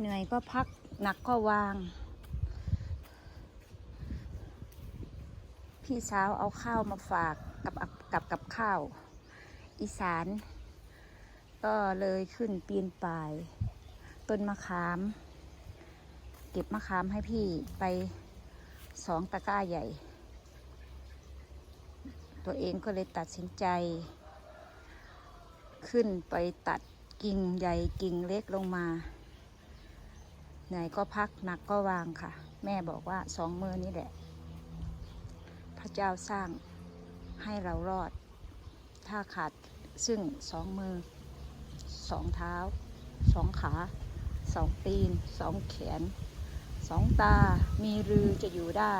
เหนื่อยก็พักหนักก็วาง พี่สาวเอาข้าวมาฝากกับกับกับข้าว อีสาน ก็เลยขึ้นปีนป่าย ต้นมะขาม เก็บมะขามให้พี่ไปสองตะกร้าใหญ่ ตัวเองก็เลยตัดสินใจ ขึ้นไปตัดกิ่งใหญ่กิ่งเล็กลงมา เหนื่อยก็พักหนักก็วางค่ะ แม่บอกว่าสองมือนี่แหละ พระเจ้าสร้างให้เรารอด ถ้าขาดซึ่งสองมือสองเท้าสองขาสองตีนสองแขนสองตามีรือจะอยู่ได้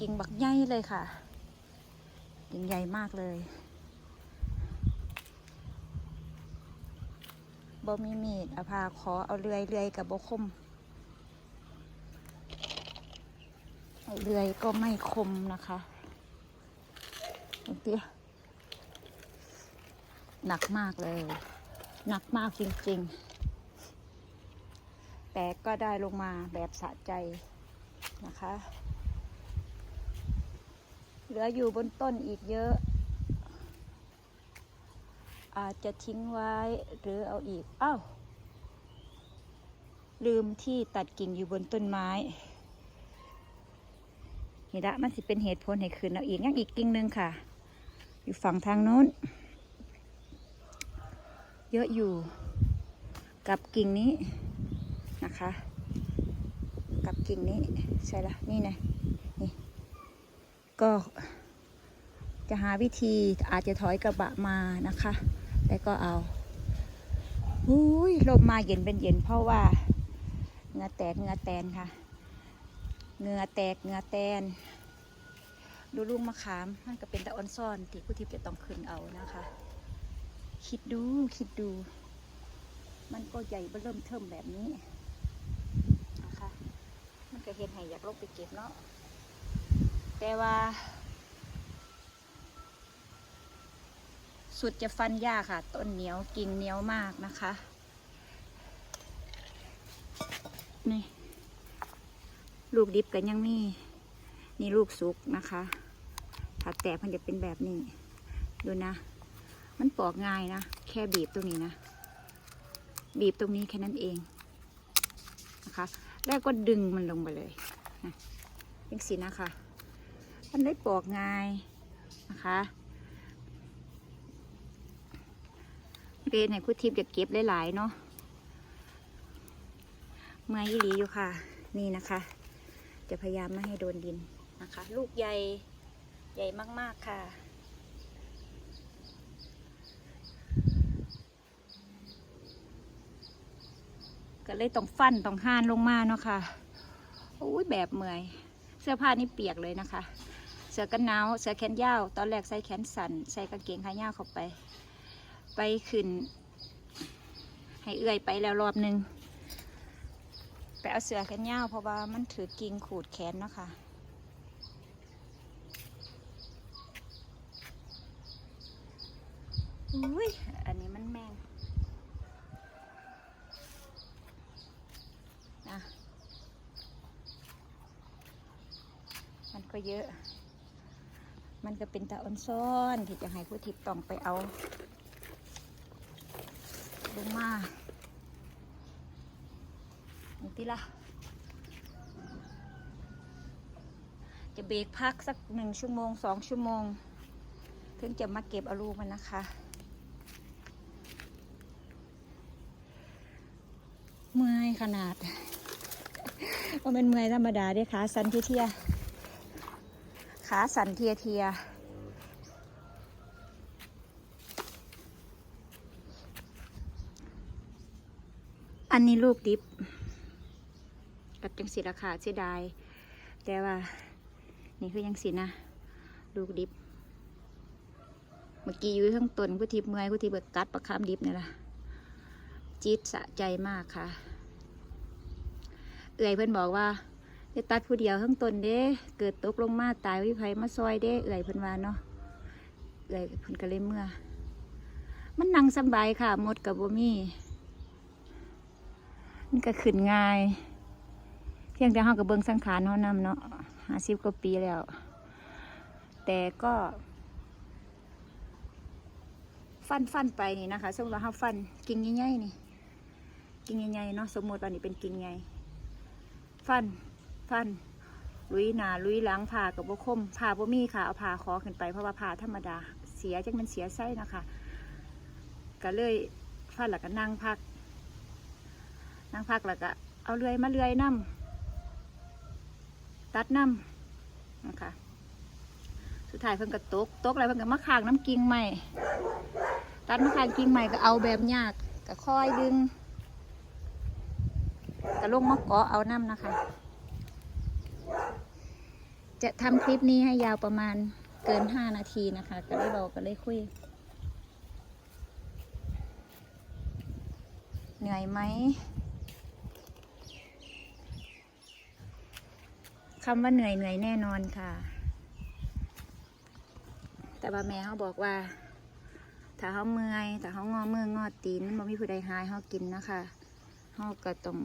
กิ่งบักใหญ่เลยค่ะ กิ่งใหญ่มากเลย บ่มีมีดอาภาขอเอาเลื่อยเลื่อยกับบคมเลื่อยก็ไม่คมนะคะเตี้ยหนักมากเลย หนักมากจริงๆ แต่ก็ได้ลงมาแบบสะใจนะคะ เหลืออยู่บนต้นอีกเยอะ อาจจะทิ้งไว้หรือเอาอีกอ้าวลืมที่ตัดกิ่งอยู่บนต้นไม้นี่ละมันสิเป็นเหตุผลให้คืนเอาอีกยังอีกกิ่งหนึ่งค่ะ อยู่ฝั่งทางโน้น เยอะอยู่กับกิ่งนี้นะคะ กับกิ่งนี้ใช่ละนี่นะนี่ก็จะหาวิธีอาจจะถอยกระบะมานะคะ แล้วก็เอาอุ้ยลมมาเย็นเป็นเย็นเพราะว่าเงือแตกเงือแตนค่ะเงือแตกเงือแตน ดูลูกมะขามมันก็เป็นตะออนซ่อนที่ผู้ทิพย์จะต้องขึ้นเอานะคะ คิดดูคิดดู มันก็ใหญ่เริ่มเทิมแบบนี้นะคะ มันก็เห็นให้อยากลงไปเก็บเนาะแต่ว่า สุดจะฟันยากค่ะ ต้นเหนียวกิ่งเหนียวมากนะคะ นี่ ลูกดิบกันยังมี นี่ลูกสุกนะคะ ถ้าแตกมันจะเป็นแบบนี้ ดูนะ มันปอกง่ายนะ แค่บีบตรงนี้นะ บีบตรงนี้แค่นั้นเองนะคะ แล้วก็ดึงมันลงไปเลยนะยังสินะคะ มันได้ปอกง่ายนะคะ เรนให้ผู้ทิพย์จะเก็บหลายๆเนาะเมื่อยอีหลีอยู่ค่ะ นี่นะคะ จะพยายามไม่ให้โดนดินนะคะ ลูกใหญ่ใหญ่มากๆค่ะก็เลยต้องฟันต้องห้านลงมาเนาะค่ะโอ้ยแบบเมื่อย เสื้อผ้านี่เปียกเลยนะคะ เสื้อกันหนาว เสื้อแขนยาว ตอนแรกใส่แขนสั้นใส่กางเกงขายาวเข้าไป ไปขึ้น ให้เอื่อยไปแล้วรอบหนึ่งไปเอาเสือแขนยาวเพราะว่ามันถือกิ่งขูดแขนเนาะค่ะอุ้ย อันนี้มันแมงนะมันก็เยอะ มันก็เป็นตาออนซ่อนที่จะให้ผู้ทิพย์ต้องไปเอา ลงมานี่ติละจะเบรกพักสักหนึ่งชั่วโมงสองชั่วโมง ถึงจะมาเก็บอาลูกมันนะคะ เมื่อยขนาดว่าเป็นเมื่อยธรรมดาด้ขาสันเทียๆขาสันเทียเทีย อันนี้ลูกดิบกับจังสีราคาเสียดาย แต่ว่า นี่คือยังสีนะ ลูกดิบ เมื่อกี้อยู่ทั้งต้นผู้ทิเมื่อยผู้ทิเบิกกัดประคามดิบนี่แหละจี๊ดสะใจมากค่ะ เอื่อยเพิ่อนบอกว่าจะตัดผู้เดียวทั้งต้นเด้ เกิดตกลงมาตายวิภัยมาซอยเด้ เอื่อยเพิ่อนว่าเนาะ เอื่อยเพิ่อนก็เลยเมื่อ มันนั่งสบายค่ะ หมดกับบ่มี่ มันก็ขึ้นง่าย เพียงแต่เฮากับเบิงสังขารเฮานำเนาะห้าสิบกว่าปีแล้ว แต่ก็ ฟันฟันไปนี่นะคะสมมติว่าเฮาฟันกิ่งใหญ่ๆนี่ กิ่งใหญ่ๆเนาะสมมติว่านี่เป็นกิ่งใหญ่ฟันฟันลุยหนาลุยหลังผ่ากับบ่คมผ่าบ่มีค่ะเอาผ่าคอขึ้นไปเพราะว่าผ่าธรรมดาเสียจังมันเสียไส้นะคะ ก็เลยฟันแล้วก็นั่งพัก นั่งพักแล้วก็เอาเลื่อยมาเลื่อยน้ำตัดน้ำนะคะสุดท้ายเพิ่นก็ตกตกอะไรเพิ่นก็มาขางน้ำกิ่งใหม่ตัดมาขางกิ่งใหม่ก็เอาแบบยากก็ค่อยดึงก็ลงมาเกาะเอาน้ำนะคะ จะทำคลิปนี้ให้ยาวประมาณเกินห้านาทีนะคะ ก็เลยบอกก็เลยคุย เหนื่อยไหม คำว่าเหนื่อยเหนื่อยแน่นอนค่ะ แต่ว่าแม่เขาบอกว่า ถ้าเขาเมื่อยถ้าเขางอมืองอตีนมันบ่มีผู้ใดหายเขากินนะคะเขาก็ต้อง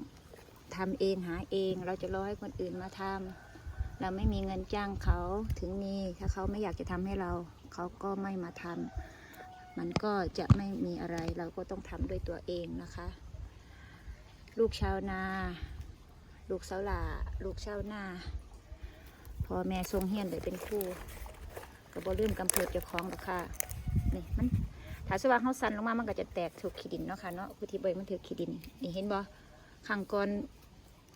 ทำเองหาเอง เราจะรอให้คนอื่นมาทำเราไม่มีเงินจ้างเขาถึงมีถ้าเขาไม่อยากจะทำให้เรา เขาก็ไม่มาทำมันก็จะไม่มีอะไร เราก็ต้องทำด้วยตัวเองนะคะ ลูกชาวนา ลูกสาวหลาลูกชาวนา พ่อแม่ทรงเฮียนได้เป็นครูก็บ่ลืมกำเพิดเจ้าของหรอกค่ะนี่มันถ้าสว่างเขาสันลงมามันก็จะแตกถูกขีดินเนาะค่ะเนาะคือที่ใบมันถือขีดินนี่เห็นบ่ข้างก่อน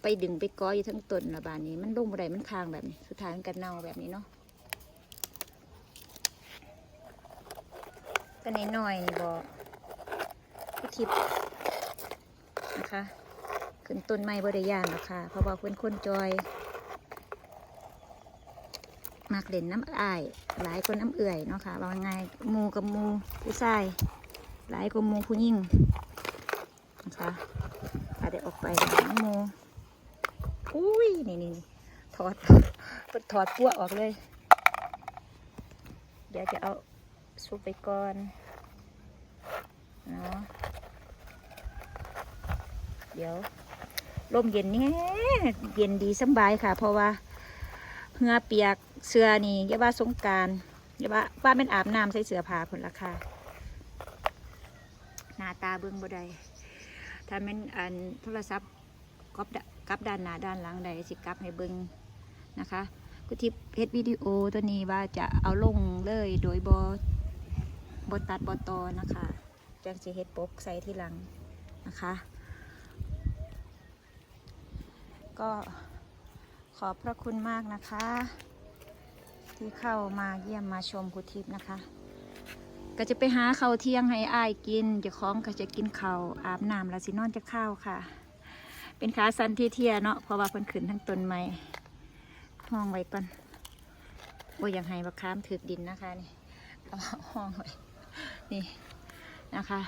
ไปดึงไปก้ออยู่ทั้งต้นละบานนี้ มันลงบัไดมันคางแบบนี้สุดท้ายมันก็เน่าแบบนี้เนาะก็ในน้อยบ่ผู้ทิพย์นะคะขึ้นต้นไม้บริยานหรอกค่ะเพราะว่าเพื่อนคนจอย มากเล่นน้ำอาย หลายคนน้ำเอื่อยเนาะค่ะว่าไงมูกับมูผู้ชายหลายกว่ามูผู้ยิ่งนะคะอาจจะออกไปหาหมูอุ้ยนี่นี่ถอดถอดปั้วออกเลย เดี๋ยวจะเอาซุปไปก่อนเนาะเดี๋ยวลมเย็นนี่เย็นดีสบายค่ะ เพราะว่าเหงื่อเปียก เสื้อนี่อย่าว่าสงกรารอย่าว่าว่าเป็นอาบน้ำใส่เสื้อผ้าผลราคาหน้าตาเบิ่งบ่ได้ถ้าเป็นอันโทรศัพท์กลับดกลับด้านหน้าด้านหลังใดสิกลับให้เบิ่งนะคะกุทิพเฮ็ดวิดีโอตัวนี้ว่าจะเอาลงเลยโดยบอบตัดบตอนะคะจังสิเฮ็ดปกใส่ที่หลังนะคะ ก็ขอบพระคุณมากนะคะ ที่เข้ามาเยี่ยมมาชมคุทิพย์นะคะ ก็จะไปหาข้าวเที่ยงให้อายกินเจะคล้องก็จะกินข้าวอาบน้ำแล้วสินอนจะข้าวค่ะ เป็นขาสันที่เทียเนาะเพราะว่าเพิ่นขึ้นทั้งต้นไม้ห้องไว้ก่อนโอ้ยอยากให้บักค้ามถือดินนะคะนี่เอาห้องไว้นี่นะคะ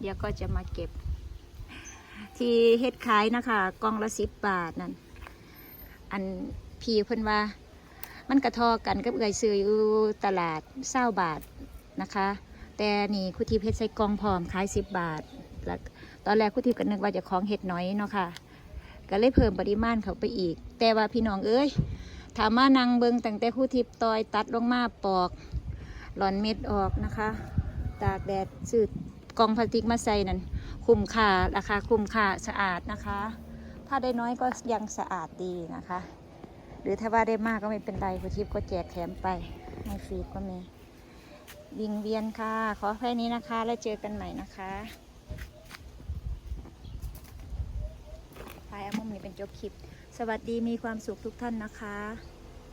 เดี๋ยวก็จะมาเก็บ ที่เฮ็ดขายนะคะกล่องละสิบบาทนั่นอันพี่เพิ่นว่า มันกระทอกันกับเอื่อยซื้ออยู่ตลาดเศร้าบาทนะคะ แต่นี่คุทิพย์เฮ็ดใส่กองพร้อมขายสิบบาทแล้วตอนแรกคุทิพย์ก็นึกว่าจะของเฮ็ดน้อยเนาะค่ะ ก็เลยเพิ่มปริมาณเขาไปอีก แต่ว่าพี่น้องเอ้ยถามมานั่งเบิงตั้งแต่คุทิพย์ตอยตัดลงมาปอก หลอนเม็ดออกนะคะ ตากแดดซื้อกองพลาสติกมาใส่นั่นคุ้มค่าราคาคุ้มค่าสะอาดนะคะ ถ้าได้น้อยก็ยังสะอาดดีนะคะ หรือถ้าว่าได้มากก็ไม่เป็นไรคุณทิพย์ก็แจกแถมไปให้ฟรีก็มีวิงเวียนค่ะ ขอแค่นี้นะคะ แล้วเจอกันใหม่นะคะท้ายอามุมนี้เป็นจบคลิป สวัสดีมีความสุขทุกท่านนะคะ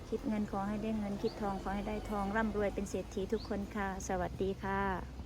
คิดเงินขอให้ได้เงิน คิดทองขอให้ได้ทอง ร่ำรวยเป็นเศรษฐีทุกคนค่ะ สวัสดีค่ะ